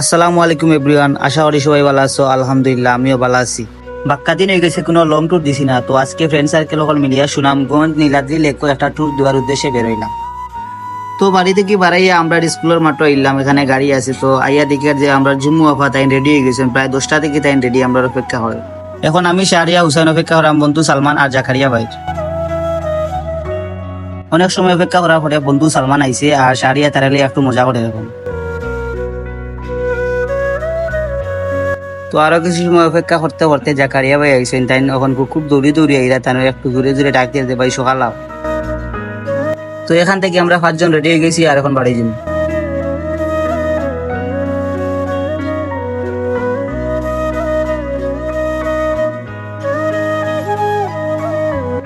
আসসালামু আলাইকুম এভরিওয়ান, আশা করি সবাই ভালো আছো, আলহামদুলিল্লাহ, আমিও ভালো আছি। বাক্কা দিন হয়ে গেছে, কোনো লং ট্যুর দিছি না, তো আজকে ফ্রেন্ড সার্কেল সকল মিলিয়া সুনামগঞ্জ নীলাদ্রি, লেক একটা ট্যুর দেওয়ার উদ্দেশ্যে বেরোইলাম তো বাড়ি থেকে বাড়াইয়া আমরা স্কুলের মাত্র এলাম এখানে গাড়ি আছে, তো আইয়া দেখি যে আমরা জম্মু আফা তাই রেডি হয়ে গেছেন প্রায় দশটা থেকে তাই রেডি আমরা অপেক্ষা হয়। এখন আমি শাহরিয়া হুসাইন অপেক্ষা করাম বন্ধু সালমান আর জাকারিয়া ভাই। অনেক সময় অপেক্ষা করার পরে বন্ধু সালমান আইছে আর শাহরিয়া তারালে একটু মজা করে এখন তো আরও কিছু সময় অপেক্ষা করতে করতে জাকারিয়া ভাই আইসেন তাই এখন খুব দৌড়ি দৌড়ি আইরা তাই একটু দূরে দূরে ডাক দিয়ে ভাই, সকাল তো এখান থেকে আমরা পাঁচজন রেডি হয়ে গেছি, আর এখন বাড়ি যাব।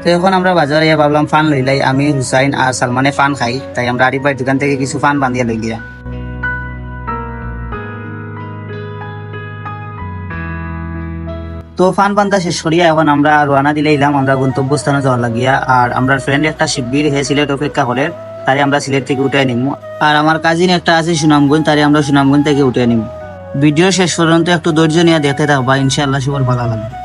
তো এখন আমরা বাজারে ভাবলাম ফান লইলাই, আমি হুসাইন আর সালমানে ফান খাই। তাই আমরা আরিফ ভাই দোকান থেকে কিছু ফান বান্ধিয়া লই গিয়া তো ফান বান্দা শেষ করিয়া এখন আমরা রওনা দিলে এলাম, আমরা গন্তব্যস্থানে যাওয়া লাগিয়া। আর আমরা ফ্রেন্ড একটা শিবির হে সিলেট অপেক্ষা করে, তারে আমরা সিলেট থেকে উঠে নিব আর আমার কাজিন একটা আছে সুনামগঞ্জ, তারে আমরা সুনামগঞ্জ থেকে উঠে নিব ভিডিও শেষ পর্যন্ত একটু ধৈর্য নিয়ে দেখতে থাকবা, ইনশাআল্লাহ সবার ভালো লাগবে।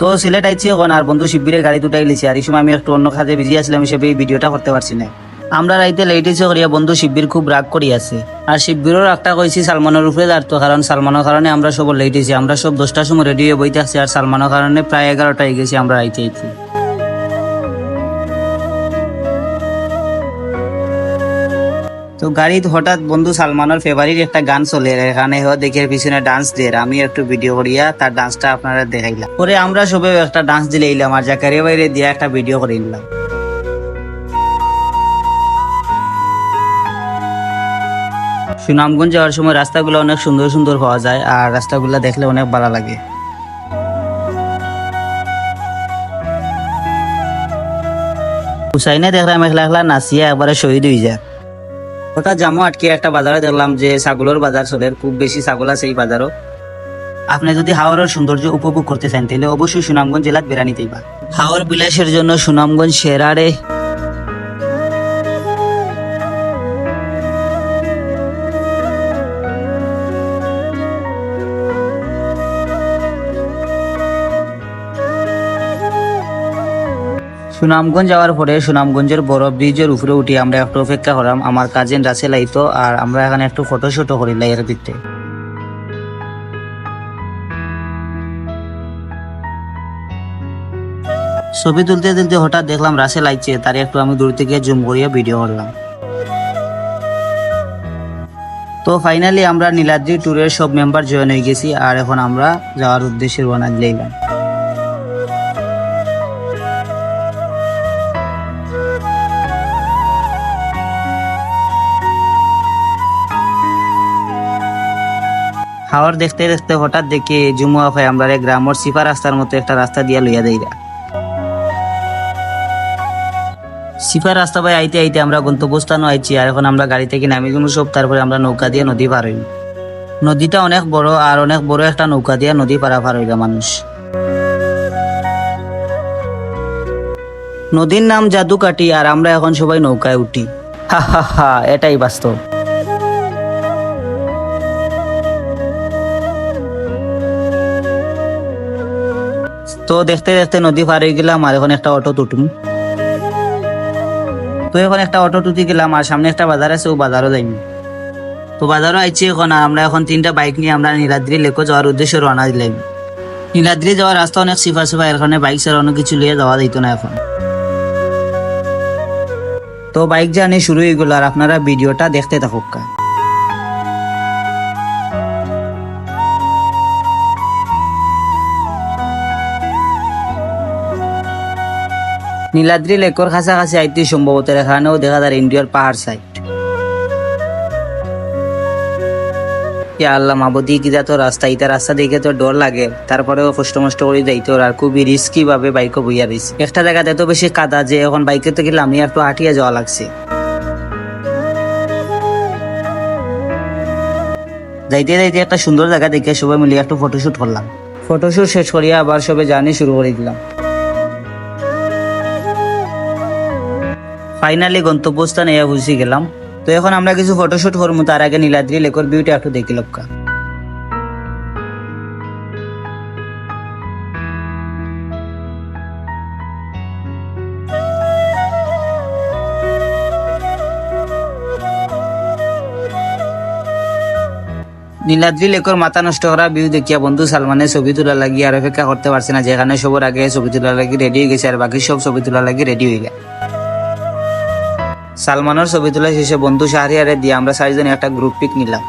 তো সিলেট আইছি এখন, আর বন্ধু শিবিরের গাড়ি দুটাই লিছি। আর এই সময় আমি একটু অন্য কাজে বিজি আসলাম হিসেবে এই ভিডিওটা করতে পারছি না। আমরা রাইতে লেট এসে করিয়া বন্ধু শিবির খুব রাগ করি আছে। আর শিবিরও রাগটা কইছি সালমানের উপরে যার তো কারণ সালমানের কারণে আমরা সব লেট হয়েছি। আমরা সব দশটার সময় রেডি হয়ে বইতে আসছি, আর সালমানের কারণে প্রায় এগারোটায় গেছি আমরা রাইতে আইছি তো গাড়িত হঠাৎ বন্ধু সালমানের ফেভারিট একটা গান চলে, এখানে দেখে পিছনে ডান্স দিয়ে আমি একটু ভিডিও করিয়া তার ডান্সটা আপনারা দেখাইলাম। পরে আমরা সবে একটা ডান্স দিলে ইলাম আর জাকারিয়া বাইরে দিয়ে একটা ভিডিও করে নিলাম। সুনামগঞ্জ যাওয়ার সময় রাস্তাগুলো অনেক সুন্দর সুন্দর পাওয়া যায় আর রাস্তাগুলো দেখলে অনেক ভালো লাগে। হুসাইনে দেখলাম, একলা একলা নাচিয়া একবারে শহীদ হয়ে যায়। হঠাৎ জামো আটকে একটা বাজারে দেখলাম যে ছাগলের বাজার চলে, খুব বেশি ছাগল আছে এই বাজারও। আপনি যদি হাওড়ের সৌন্দর্য উপভোগ করতে চান, তাহলে অবশ্যই সুনামগঞ্জ জেলার বেড়া নিতেই বা হাওড় বিলাসের জন্য সুনামগঞ্জ সেরারে সুনামগঞ্জ যাওয়ার পরে সুনামগঞ্জের বড় ব্রিজের উপরে উঠি আমরা একটু অপেক্ষা করলাম। আমার কাজিন রাসেল আইতো আর আমরা এখানে একটু ফটো শুটো করিলাই এর ভিতরে ছবি তুলতে তুলতে হঠাৎ দেখলাম রাসেল আইছে, তারে একটু আমি দূর থেকে জুম করিয়া ভিডিও করলাম। তো ফাইনালি আমরা নীলাদ্রি ট্যুরের সব মেম্বার জয়েন হয়ে গেছি আর এখন আমরা যাওয়ার উদ্দেশ্যে রওনা দিলাম। হাওয়ার দেখতে দেখতে হঠাৎ দেখি জুমু আফাই আমরা গ্রামর সিফা রাস্তার মতো একটা রাস্তা দিয়া লইয়া দেইরা। সিফা রাস্তা ভাই আইতে আইতে আমরা গন্তব্যস্থানও আইছি আর এখন আমরা গাড়ি থেকে নামি যাব সব, তারপরে আমরা নৌকা দিয়ে নদী পার হইব নদীটা অনেক বড় আর অনেক বড় একটা নৌকা দিয়ে নদী পারা পার হইবা মানুষ। নদীর নাম জাদুকাটি আর আমরা এখন সবাই নৌকায় উঠি। হা হা হা, এটাই বাস্তব। তো দেখতে দেখতে নদী পার হয়ে গেলাম, আর এখন একটা অটো তুটুম। তো এখন একটা অটো টুটি গেলাম, আর সামনে একটা বাজার আছে, ও বাজারও যাইনি তো বাজারও আইছি এখন আমরা এখন তিনটা বাইক নিয়ে আমরা নীলাদ্রি লেকও যাওয়ার উদ্দেশ্যে রওনা দিলাম। নীলাদ্রি যাওয়ার রাস্তা অনেক সিফা সিফা এর কারণে বাইক ছাড়া অনেক কিছু লিয়ে যাওয়া দিত না এখন। তো বাইক জার্নি শুরু হয়ে গেল, আর আপনারা ভিডিওটা দেখতে থাকুক। নীলাদ্রি লেকর কাছাকাছি আইতে সম্ভবত এখানেও দেখা যায় ইন্ডিয়ার পাহাড় সাইড ইয়া আল্লাহ, মাবদি কিদা তো রাস্তা ইতা রাস্তা দেখে তো ডর লাগে। তারপরেও কষ্ট মষ্ট করে যাইতে আর খুবই রিস্কি ভাবে বাইকও বইয়া দিছে একটা জায়গাতে এত বেশি কাদা যে এখন বাইকে তো গেলে আমি একটু হাঁটিয়ে যাওয়া লাগছে। যাইতে যাইতে একটা সুন্দর জায়গা দেখে সবাই মিলিয়ে একটু ফটোশুট করলাম ফটোশুট শেষ করিয়া আবার সবে জার্নি শুরু করে দিলাম। ফাইনালি গন্তব্যস্থানে এসে বুঝে গেলাম। তো এখন আমরা কিছু ফটোশুট করব, তার আগে নীলাদ্রি লেকর ভিউটা একটু দেখি লক্কা নীলাদ্রি লেকর মাথা নষ্ট করা ভিউ দেখিয়া বন্ধু সালমানের ছবি তোলা লাগি, আর অপেক্ষা করতে পারছে না, যেখানে সবার আগে ছবি তোলা লাগি রেডি হয়ে গেছে, আর বাকি সব ছবি তোলা লাগি রেডি হয়ে গেছে। সালমানের ছবি তোলা শেষে বন্ধু শাহরিয়ারে দিয়ে আমরা চারিজনে একটা গ্রুপ পিক নিলাম।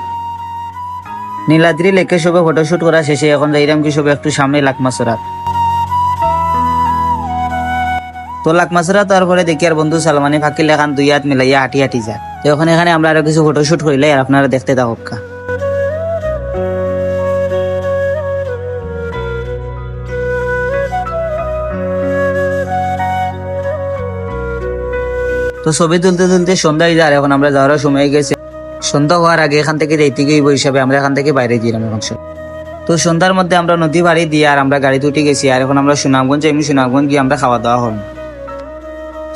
নীলাদ্রি লেকে সবে ফটোশ্যুট করা শেষে এখন রাইরাম কি সবে একটু সামনে লাকমাসরাত তো লাকমাসরা তারপরে দেখি আর বন্ধু সালমানি ফাঁকি লেখান দুই হাত মিলাইয়া হাঁটি হাঁটি যায়। এখন এখানে আমরা আরও কিছু ফটোশ্যুট করিলে আর আপনারা দেখতে থাকুক। তো ছবি তুলতে তুলতে সন্ধ্যা হয়ে যায় এখন আমরা যাওয়ার সময় গেছে। সন্ধ্যা হওয়ার আগে এখান থেকে যাইতে গিয়ে হিসাবে আমরা এখান থেকে বাইরে দিলাম এখন তো সন্ধ্যার মধ্যে আমরা নদী বাড়ি দিয়ে আর আমরা গাড়িতে উঠে গেছি আর এখন আমরা সুনামগঞ্জ এমনি সুনামগঞ্জ গিয়ে আমরা খাওয়া দাওয়া হলাম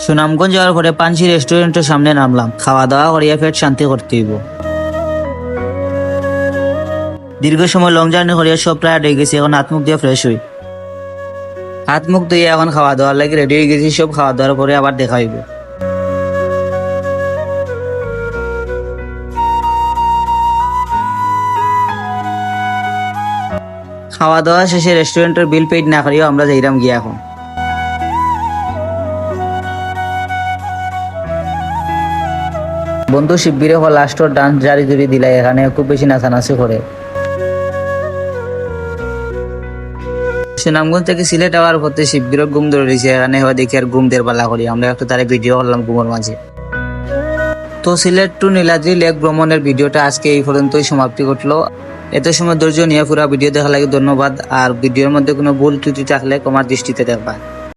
সুনামগঞ্জ যাওয়ার পরে পাঞ্চি রেস্টুরেন্টের সামনে নামলাম। খাওয়া দাওয়া করিয়া ফের শান্তি করতে হইব। দীর্ঘ সময় লং জার্নি করিয়া সব প্রায় হয়ে গেছি, এখন হাত মুখ দিয়ে ফ্রেশ হই। হাত মুখ ধুয়ে এখন খাওয়া দাওয়ার লাগে রেডি হয়ে গেছি, সব খাওয়া দাওয়ার পরে আবার দেখা হইব। খাওয়া দাওয়া শেষে রেস্টুরেন্টের বিল পেইড না করিও আমরা যাইরাম গিয়া এখন। বন্ধু শিবিরে হল লাস্টর ডান্স জারি জুড়ি দিলাই, এখানে খুব বেশি নাচানাচি করে। সুনামগঞ্জ থেকে সিলেট আওয়ার পথে শিবিরও ঘুম ধরে রয়েছে, এখানে হওয়া দেখি আর ঘুম দের পালা করি। আমরা একটু তারে ভিডিও করলাম ঘুমের মাঝে। তো সিলেট টু নীলাদ্রি লেক ভ্রমণের ভিডিওটা আজকে এই পর্যন্তই সমাপ্তি ঘটলো। এত সময় ধৈর্য নিয়ে পুরা ভিডিও দেখা লাগে, ধন্যবাদ। আর ভিডিওর মধ্যে কোনো ভুল ত্রুটি থাকলে কমার দৃষ্টিতে দেখবা।